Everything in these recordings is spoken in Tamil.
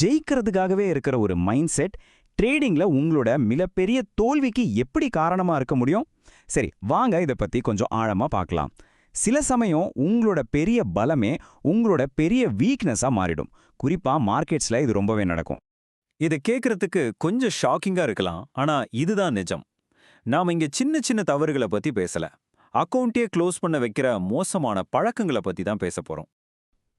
ஜெயிக்கிறதுக்காகவே இருக்கிற ஒரு மைண்ட் செட் ட்ரேடிங்ல உங்களோட மிகப்பெரிய தோல்விக்கு எப்படி காரணமா இருக்க முடியும்? சரி வாங்க இதை பத்தி கொஞ்சம் ஆழமா பார்க்கலாம். சில சமயம் உங்களோட பெரிய பலமே உங்களோட பெரிய வீக்னஸா மாறிடும். குறிப்பா மார்க்கெட்ஸ்ல இது ரொம்பவே நடக்கும். இதை கேட்குறதுக்கு கொஞ்சம் ஷாக்கிங்கா இருக்கலாம் ஆனா இதுதான் நிஜம். நாம இங்க சின்ன சின்ன தவறுகளை பத்தி பேசல. அக்கௌண்ட்டே க்ளோஸ் பண்ண வைக்கிற மோசமான பழக்கங்களை பத்தி தான் பேச போறோம்.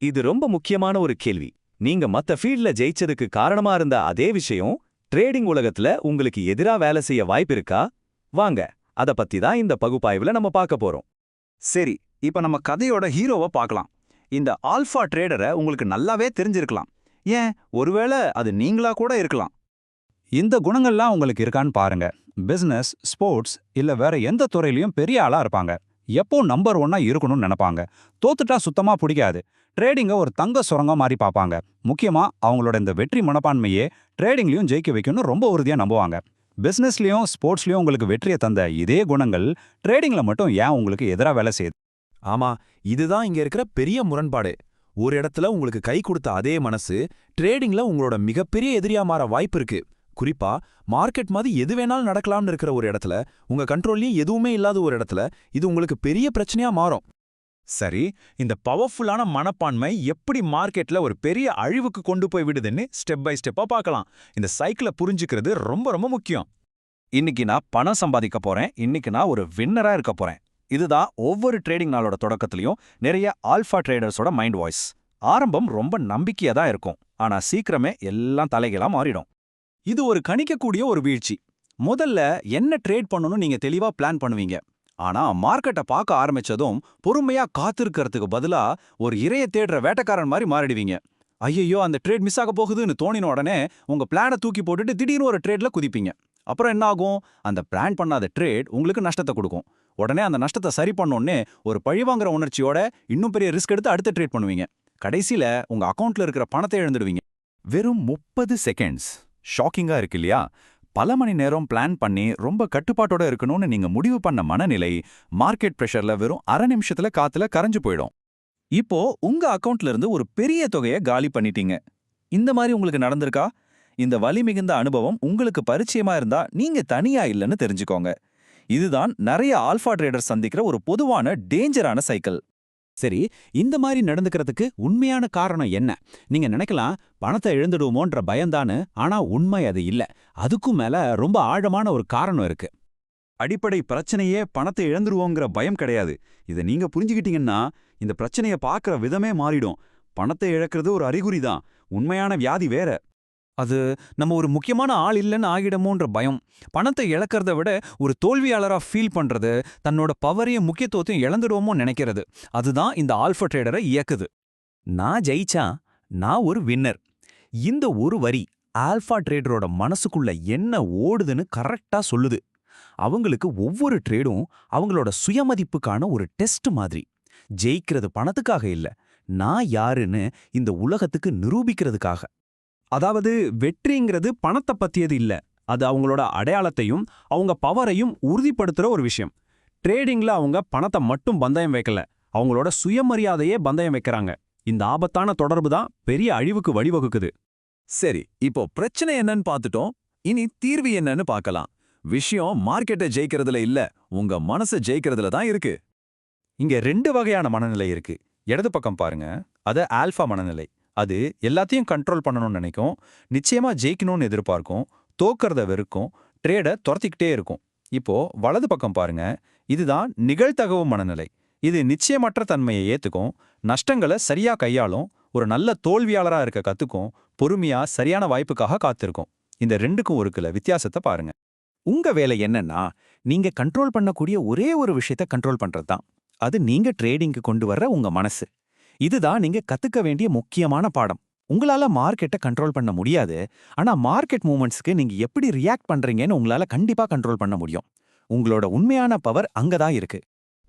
இது ரொம்ப முக்கியமான ஒரு கேள்வி. நீங்க மத்த ஃபீல்ட்ல ஜெயிச்சதுக்கு காரணமா இருந்த அதே விஷயம் ட்ரேடிங் உலகத்துல உங்களுக்கு எதிரா வேலை செய்ய வாய்ப்பு இருக்கா? வாங்க அத பத்தி தான் இந்த பகுப்பாய்வுல நம்ம பார்க்க போறோம். சரி இப்ப நம்ம கதையோட ஹீரோவை பார்க்கலாம். இந்த ஆல்ஃபா ட்ரேடரை உங்களுக்கு நல்லாவே தெரிஞ்சிருக்கலாம். ஏன்? ஒருவேளை அது நீங்களா கூட இருக்கலாம். இந்த குணங்கள்லாம் உங்களுக்கு இருக்கான்னு பாருங்க. பிசினஸ் ஸ்போர்ட்ஸ் இல்ல வேற எந்த துறையிலயும் பெரிய ஆளா இருப்பாங்க. எப்போ நம்பர் ஒன்னா இருக்கணும்னு நினைப்பாங்க. தோத்துட்டா சுத்தமா பிடிக்காது. ட்ரேடிங்கை ஒரு தங்க சுரங்கம் மாதிரி பார்ப்பாங்க. முக்கியமா அவங்களோட இந்த வெற்றி மனப்பான்மையே ட்ரேடிங்லயும் ஜெயிக்க வைக்கணும்னு ரொம்ப உறுதியா நம்புவாங்க. பிசினஸ்லயும் ஸ்போர்ட்ஸ்லயும் உங்களுக்கு வெற்றியை தந்த இதே குணங்கள் ட்ரேடிங்ல மட்டும் ஏன் உங்களுக்கு எதிராக வேலை செய்யுது ஆமா இதுதான் இங்க இருக்கிற பெரிய முரண்பாடு. ஒரு இடத்துல உங்களுக்கு கை கொடுத்த அதே மனசு ட்ரேடிங்கில் உங்களோட மிகப்பெரிய எதிரியா மாற வாய்ப்பு இருக்கு. குறிப்பா மார்க்கெட் மாதிரி எது வேணாலும் நடக்கலாம்னு இருக்கிற ஒரு இடத்துல உங்க கண்ட்ரோல்லயும் எதுவுமே இல்லாத ஒரு இடத்துல இது உங்களுக்கு பெரிய பிரச்சனையா மாறும். சரி இந்த பவர்ஃபுல்லான மனப்பான்மை எப்படி மார்க்கெட்ல ஒரு பெரிய அழிவுக்கு கொண்டு போய் விடுதுன்னு ஸ்டெப் பை ஸ்டெப்பா பார்க்கலாம். இந்த சைக்கிளை புரிஞ்சுக்கிறது ரொம்ப ரொம்ப முக்கியம். இன்னைக்கு நான் பணம் சம்பாதிக்க போறேன் இன்னைக்கு நான் ஒரு வின்னரா இருக்க போறேன். இதுதான் ஒவ்வொரு ட்ரேடிங் நாளோட தொடக்கத்திலையும் நிறைய ஆல்ஃபா ட்ரேடர்ஸோட மைண்ட் வாய்ஸ் ஆரம்பம் ரொம்ப நம்பிக்கையா தான் இருக்கும். ஆனா சீக்கிரமே எல்லாம் தலைகளா மாறிடும். இது ஒரு கணிக்கக்கூடிய ஒரு வீழ்ச்சி. முதல்ல என்ன ட்ரேட் பண்ணணும்னு நீங்க தெளிவா பிளான் பண்ணுவீங்க. ஆனா மார்க்கெட்டை பார்க்க ஆரம்பிச்சதும் பொறுமையா காத்திருக்கிறதுக்கு பதிலா ஒரு இறைய தேடுற வேட்டக்காரன் மாதிரி மாறிடுவீங்க. ஐயையோ அந்த ட்ரேட் மிஸ் ஆக போகுதுன்னு தோணின உடனே உங்க பிளானை தூக்கி போட்டுட்டு திடீர்னு ஒரு ட்ரேட்ல குதிப்பீங்க. அப்புறம் என்ன ஆகும்? அந்த பிளான் பண்ணாத ட்ரேட் உங்களுக்கு நஷ்டத்தை கொடுக்கும். உடனே அந்த நஷ்டத்தை சரி பண்ணோன்னே ஒரு பழிவாங்குற உணர்ச்சியோட இன்னும் பெரிய ரிஸ்க் எடுத்து அடுத்த ட்ரேட் பண்ணுவீங்க. கடைசியில உங்க அக்கவுண்ட்ல இருக்கிற பணத்தை இழந்துடுவீங்க. வெறும் முப்பது செகண்ட்ஸ் ஷாக்கிங்கா இருக்கு இல்லையா? பல மணி நேரம் பிளான் பண்ணி ரொம்ப கட்டுப்பாட்டோட இருக்கணும்னு நீங்க முடிவு பண்ண மனநிலை மார்க்கெட் பிரஷர்ல வெறும் அரை நிமிஷத்துல காத்துல கரைஞ்சு போயிடும். இப்போ உங்க அக்கவுண்ட்ல இருந்து ஒரு பெரிய தொகையை காலி பண்ணிட்டீங்க. இந்த மாதிரி உங்களுக்கு நடந்திருக்கா? இந்த வலி மிகுந்த அனுபவம் உங்களுக்கு பரிச்சயமா இருந்தா நீங்க தனியா இல்லைன்னு தெரிஞ்சுக்கோங்க. இதுதான் நிறைய ஆல்ஃபா ட்ரேடர் சந்திக்கிற ஒரு பொதுவான டேஞ்சரான சைக்கிள் சரி இந்த மாதிரி நடந்துக்கிறதுக்கு உண்மையான காரணம் என்ன? நீங்க நினைக்கலாம் பணத்தை இழந்துடுவோமோன்ற பயம்தானு ஆனா உண்மை அது இல்ல. அதுக்கும் மேல ரொம்ப ஆழமான ஒரு காரணம் இருக்கு. அடிப்படை பிரச்சனையே பணத்தை இழந்துருவோங்கிற பயம் கிடையாது. இதை நீங்க புரிஞ்சுக்கிட்டீங்கன்னா இந்த பிரச்சனைய பார்க்கற விதமே மாறிடும். பணத்தை இழக்கிறது ஒரு அறிகுறி தான் உண்மையான வியாதி வேற. அது நம்ம ஒரு முக்கியமான ஆள் இல்லைன்னு ஆகிடமோன்ற பயம். பணத்தை இழக்கிறத விட ஒரு தோல்வியாளரா ஃபீல் பண்றது தன்னோட பவரையும் முக்கியத்துவத்தையும் இழந்துடுவோமோ நினைக்கிறது. அதுதான் இந்த ஆல்ஃபா ட்ரேடரை இயக்குது. நான் ஜெயிச்சா நான் ஒரு வின்னர் இந்த ஒரு வரி ஆல்ஃபா ட்ரேடரோட மனசுக்குள்ள என்ன ஓடுதுன்னு கரெக்டாக சொல்லுது. அவங்களுக்கு ஒவ்வொரு ட்ரேடும் அவங்களோட சுயமதிப்புக்கான ஒரு டெஸ்ட் மாதிரி. ஜெயிக்கிறது பணத்துக்காக இல்ல. நான் யாருன்னு இந்த உலகத்துக்கு நிரூபிக்கிறதுக்காக. அதாவது வெற்றிங்கிறது பணத்தை பத்தியது இல்ல. அது அவங்களோட அடையாளத்தையும் அவங்க பவரையும் உறுதிப்படுத்துற ஒரு விஷயம். ட்ரேடிங்ல அவங்க பணத்தை மட்டும் பந்தயம் வைக்கல. அவங்களோட சுயமரியாதையே பந்தயம் வைக்கிறாங்க. இந்த ஆபத்தான தொடர்பு தான் பெரிய அழிவுக்கு வழிவகுக்குது. சரி இப்போ பிரச்சனை என்னன்னு பார்த்துட்டோம். இனி தீர்வு என்னன்னு பார்க்கலாம். விஷயம் மார்க்கெட்டை ஜெயிக்கிறதுல இல்ல உங்க மனசை ஜெயிக்கிறதுல தான் இருக்கு. இங்க ரெண்டு வகையான மனநிலை இருக்கு. இடது பக்கம் பாருங்க. அது ஆல்ஃபா மனநிலை. அது எல்லாத்தையும் கண்ட்ரோல் பண்ணணும்னு நினைக்கும். நிச்சயமா ஜெயிக்கணும்னு எதிர்பார்க்கும். தோக்கிறத வெறுக்கும். ட்ரேடை துரத்திக்கிட்டே இருக்கும். இப்போ வலது பக்கம் பாருங்க. இதுதான் நிகழ்த்தகவு மனநிலை. இது நிச்சயமற்ற தன்மையை ஏத்துக்கும். நஷ்டங்களை சரியா கையாளும். ஒரு நல்ல தோல்வியாளரா இருக்க கத்துக்கும். பொறுமையா சரியான வாய்ப்புக்காக காத்திருக்கும். இந்த ரெண்டுக்கும் ஒருக்குல வித்தியாசத்தை பாருங்க. உங்க வேலை என்னன்னா நீங்க கண்ட்ரோல் பண்ணக்கூடிய ஒரே ஒரு விஷயத்த கண்ட்ரோல் பண்றது தான் அது நீங்க ட்ரேடிங்க்கு கொண்டு வர்ற உங்க மனசு. இதுதான் நீங்க கத்துக்க வேண்டிய முக்கியமான பாடம். உங்களால மார்க்கெட்டை கண்ட்ரோல் பண்ண முடியாது. ஆனா மார்க்கெட் மூமெண்ட்ஸ்க்கு நீங்க எப்படி ரியாக்ட் பண்றீங்கன்னு உங்களால கண்டிப்பா கண்ட்ரோல் பண்ண முடியும். உங்களோட உண்மையான பவர் அங்கதான் இருக்கு.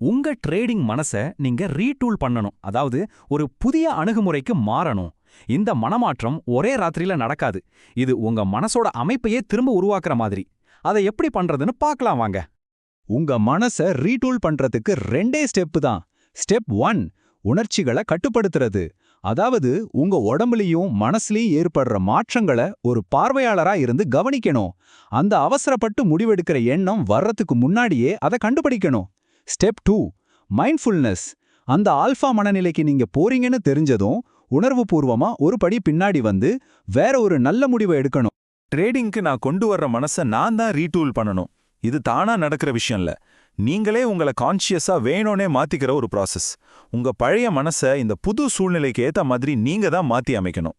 உங்க ட்ரேடிங் மனசை நீங்க ரீடூல் பண்ணணும். அதாவது ஒரு புதிய அணுகுமுறைக்கு மாறணும். இந்த மனமாற்றம் ஒரே ராத்திரியில நடக்காது. இது உங்க மனசோட அமைப்பையே திரும்ப உருவாக்குற மாதிரி. அதை எப்படி பண்றதுன்னு பார்க்கலாம் வாங்க. உங்க மனசை ரீடூல் பண்றதுக்கு ரெண்டே ஸ்டெப் தான். ஸ்டெப் ஒன் உணர்ச்சிகளை கட்டுப்படுத்துறது. அதாவது உங்க உடம்புலயும் மனசுலயும் ஏற்படுற மாற்றங்களை ஒரு பார்வையாளரா இருந்து கவனிக்கணும். அந்த அவசரப்பட்டு முடிவெடுக்கிற எண்ணம் வர்றதுக்கு முன்னாடியே அதை கண்டுபிடிக்கணும். Step two mindfulness. அந்த ஆல்ஃபா மனநிலைக்கு நீங்க போறீங்கன்னு தெரிஞ்சதும் உணர்வுபூர்வமா ஒரு படி பின்னாடி வந்து வேற ஒரு நல்ல முடிவை எடுக்கணும். ட்ரேடிங்க்கு நான் கொண்டு வர்ற மனசை நான் தான் ரீடூல் பண்ணணும். இது தானா நடக்கிற விஷயம் இல்லை நீங்களே உங்களை கான்ஷியஸா வேணும்னே மாத்திக்கிற ஒரு ப்ராசஸ் உங்க பழைய மனசை இந்த புது சூழ்நிலைக்கு ஏத்த மாதிரி நீங்க தான் மாத்தி அமைக்கணும்.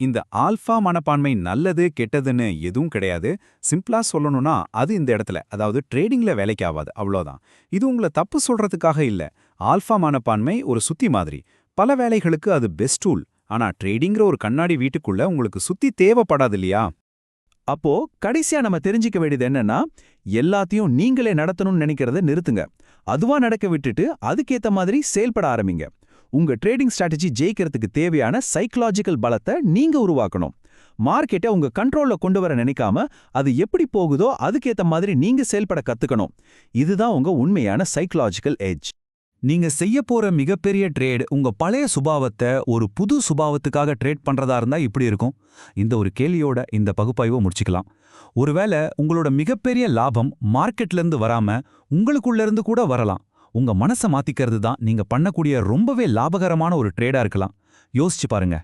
இந்த ஆல்ஃபா மனப்பான்மை நல்லது கெட்டதுன்னு எதுவும் கிடையாது. சிம்பிளா சொல்லணும்னா அது இந்த இடத்துல அதாவது ட்ரேடிங்ல வேலைக்கு ஆகாது அவ்வளோதான் இது உங்களை தப்பு சொல்றதுக்காக இல்ல. ஆல்ஃபா மனப்பான்மை ஒரு சுத்தி மாதிரி. பல வேலைகளுக்கு அது பெஸ்ட் டூல் ஆனா ட்ரேடிங்கிற ஒரு கண்ணாடி வீட்டுக்குள்ள உங்களுக்கு சுத்தி தேவைப்படாது இல்லையா? அப்போ கடைசியா நம்ம தெரிஞ்சுக்க வேண்டியது என்னன்னா எல்லாத்தையும் நீங்களே நடத்தணும்னு நினைக்கிறத நிறுத்துங்க. அதுவா நடக்க விட்டுட்டு அதுக்கேத்த மாதிரி செயல்பட ஆரம்பிங்க. உங்க ட்ரேடிங் ஸ்ட்ராட்டஜி ஜெயிக்கிறதுக்கு தேவையான சைக்கலாஜிக்கல் பலத்தை நீங்க உருவாக்கணும். மார்க்கெட்டை உங்க கண்ட்ரோல்ல கொண்டு வர நினைக்காம அது எப்படி போகுதோ அதுக்கேத்த மாதிரி நீங்க செயல்பட கத்துக்கணும். இதுதான் உங்க உண்மையான சைக்கலாஜிக்கல் எஜ் நீங்க செய்ய போற மிகப்பெரிய ட்ரேட் உங்க பழைய சுபாவத்தை ஒரு புது சுபாவத்துக்காக ட்ரேட் பண்றதா இருந்தா இப்படி இருக்கும். இந்த ஒரு கேள்வியோட இந்த பகுப்பாய்வை முடிச்சுக்கலாம். ஒருவேளை உங்களோட மிகப்பெரிய லாபம் மார்க்கெட்ல இருந்து வராம உங்களுக்குள்ள இருந்து கூட வரலாம். உங்க மனசை மாத்திக்கிறது தான் நீங்க பண்ணக்கூடிய ரொம்பவே லாபகரமான ஒரு ட்ரேடா இருக்கலாம். யோசிச்சு பாருங்க.